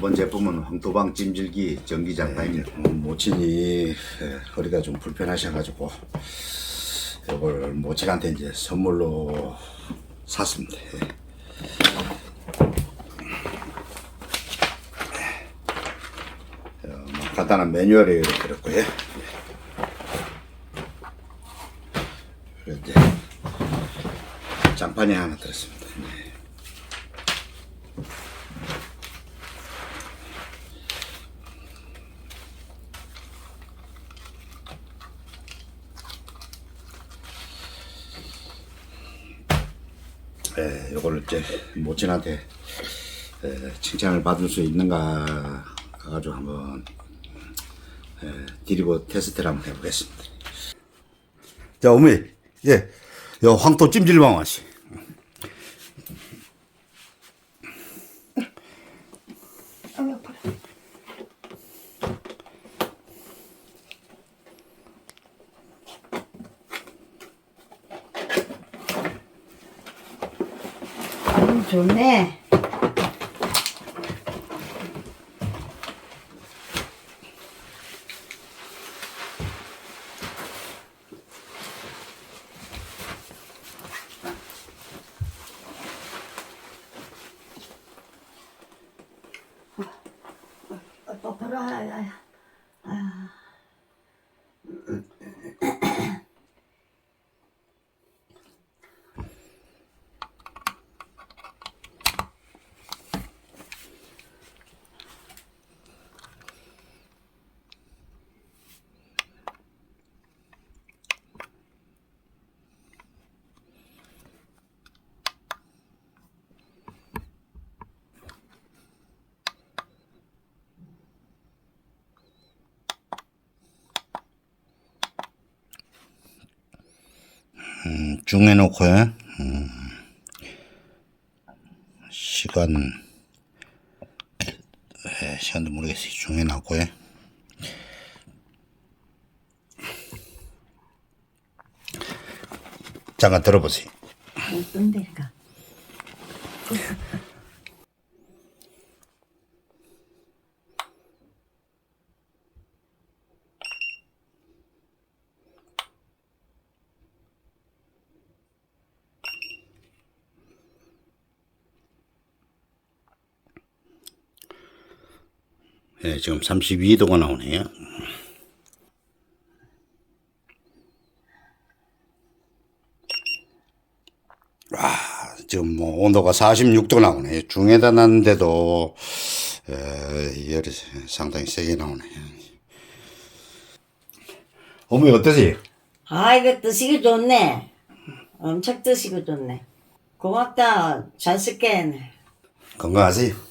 이번 제품은 황토방 찜질기 전기장판입니다. 음, 모친이 예, 허리가 좀 불편하셔가지고 이걸 모친한테 이제 선물로 샀습니다. 예. 어, 뭐 간단한 매뉴얼이 이렇게 들었고요. 그리고 이제 장판이 하나 들었습니다. 네. 예, 요걸 이제 모친한테 에, 칭찬을 받을 수 있는가 가지고 한번 에, 드리고 테스트를 한번 해보겠습니다. 자, 어머니, 예, 요 황토 찜질방 맛이. 음, 좋네. 똑바로 하 야. 중에 놓고요. 음, 시간 에, 시간도 모르겠어요. 중에 놨고요. 잠깐 들어보세요. 어떤 데가? 예, 지금 32도가 나오네요. 와, 지금 뭐 온도가 46도 나오네. 중에다 놨는데도 에, 열이 상당히 세게 나오네. 어머니 어떠세요? 아, 이거 드시기 좋네. 엄청 드시기 좋네. 고맙다. 잘 쓸게. 건강하세요?